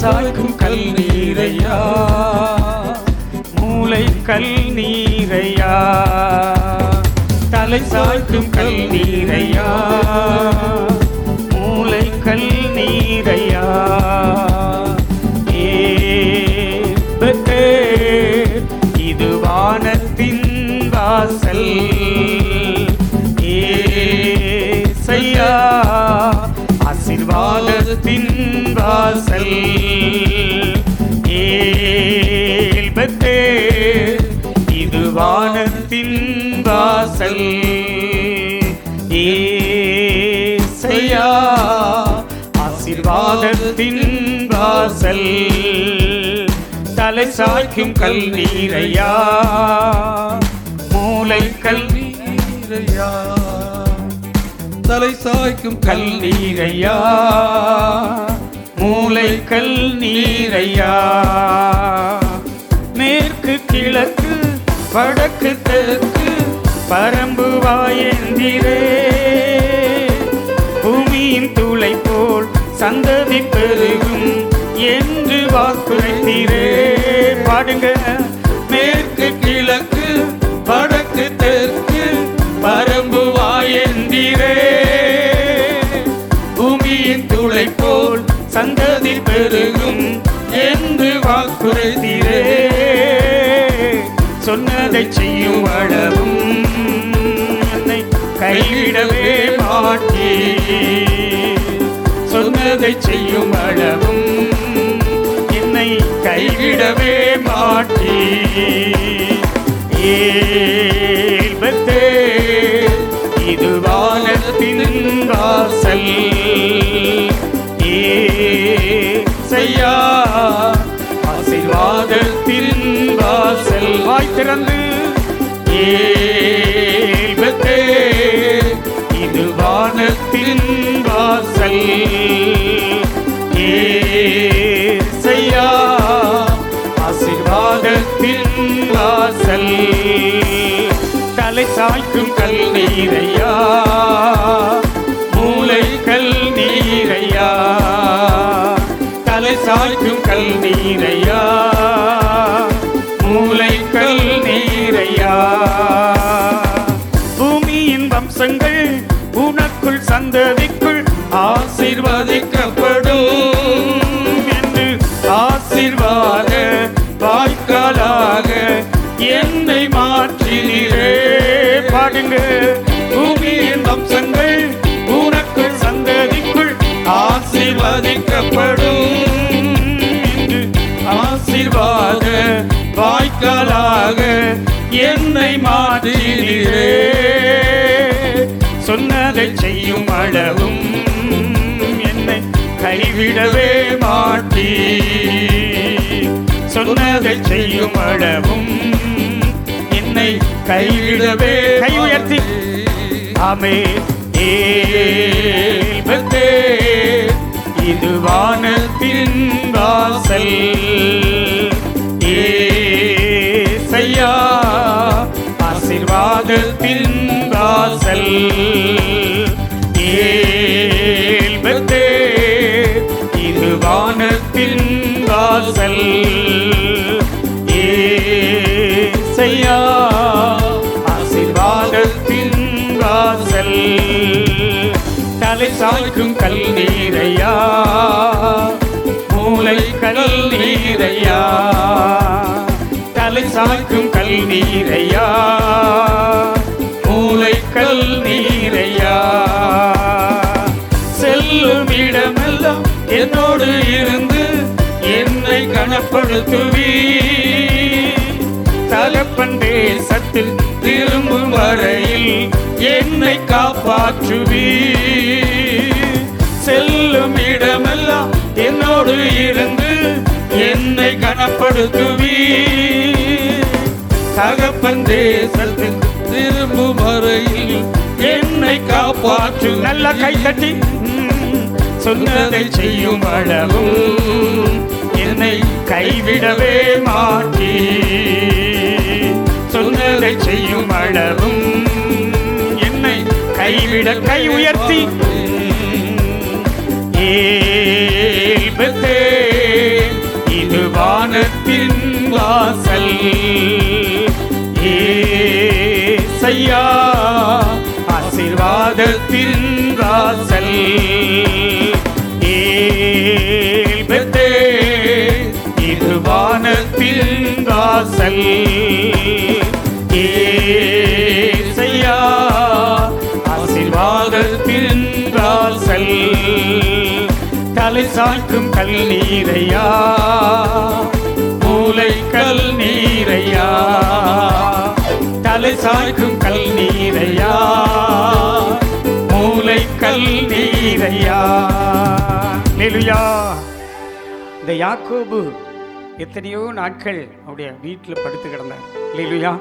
சாய்க்கும் கல் நீரையா? மூளை கல் நீரையா? தலை சாய்க்கும் கல் நீரையா? மூளை கல் நீரையா? இது வானத்தின் வாசல். ஏ ஏசையா ஆசீர்வாதத்தின் வாசல் ஏல்பத்தே இது வானத்தின் வாசல். ஏசையா ஆசிர்வாதத்தின் வாசல். தலை சாய்க்கும் கல்வீரையா மூளை கல்வீரையா தலை சாய்க்கும் கல் நீரையா? மூளை கல் நீரையா? மேற்கு கிழக்கு வடக்கு தெற்கு பரம்பு வாயந்திரே. பூமியின் துளை போல் சந்ததி பெருகும் என்று வாக்குரைத்தீரே. வாக்குறுதிரே சொன்னதை செய்யும் அளவும் என்னை கைவிடவே மாட்டே சொன்னதை செய்யும் அளவும் என்னை கைவிடவே மாட்டே ஏ பிறந்து திறந்து ஏல்பத்தே இது வானத்தின் வாசல். ஏசையா ஆசீர்வாதத்தின் வாசல். தலை சாய்க்கும் கல் நீரையா மூளை கல் நீரையா. தலை சாய்க்கும் கல் நீரையா உனக்குள் சந்ததிக்குள் ஆசீர்வதிக்கப்படும் என்று ஆசீர்வாத வாய்க்காலாக என்னை மாற்றினீரே. பாடுங்க. பூமியின் வம்சங்கள் உனக்குள் சந்ததிக்குள் ஆசீர்வதிக்கப்படும் என்று ஆசீர்வாத வாய்க்காலாக என்னை மாற்றினீரே. சொன்னதை செய்யும் அளவும் என்னை கைவிடவே மாட்டீ சொன்னதை செய்யும் அளவும் என்னை கைவிடவே கை உயர்த்தி. ஆமே ஏல்பத்தே இது வானத்தின் வாசல். ஏசையா. ஆசீர்வாதத்தின் தலை கல் நீரையா மூளை கல் நீரையா தலை சாய்க்கும் கல் நீரையா மூளை கல் நீரையா செல்லும் இடமெல்லாம் என்னோடு இருந்து என்னை கனப்படுத்துவீ தகப்பன் தேசத்தில் திரும்பும் வரையில் என்னை காப்பாற்றுவீ என்னை கனப்படுத்துவீ தகப்பன் தேசத்தில் திரும்பும் வரையில் என்னை காப்பாற்று. நல்ல கை தட்டி. சொன்னதை செய்யும் அளவும் என்னை கைவிடவே மாட்டீ சொன்னதை செய்யும் அளவும் என்னை கைவிட கை உயர்த்தி. வானத்தின் வாசல். ஏசையா ஆசீர்வாதத்தின் வாசல். ஏல் இது வானத்தின் வாசல். ஏ தலை சாய்க்கும் கல் நீரையா? மூளை கல் நீரையா? தலை சாய்க்கும் கல் நீரையா? மூளை கல் நீரையா? லெலுயா இந்த யாக்கோபு எத்தனையோ நாட்கள் அவருடைய வீட்டில் படுத்து கிடந்தார். லெலுயா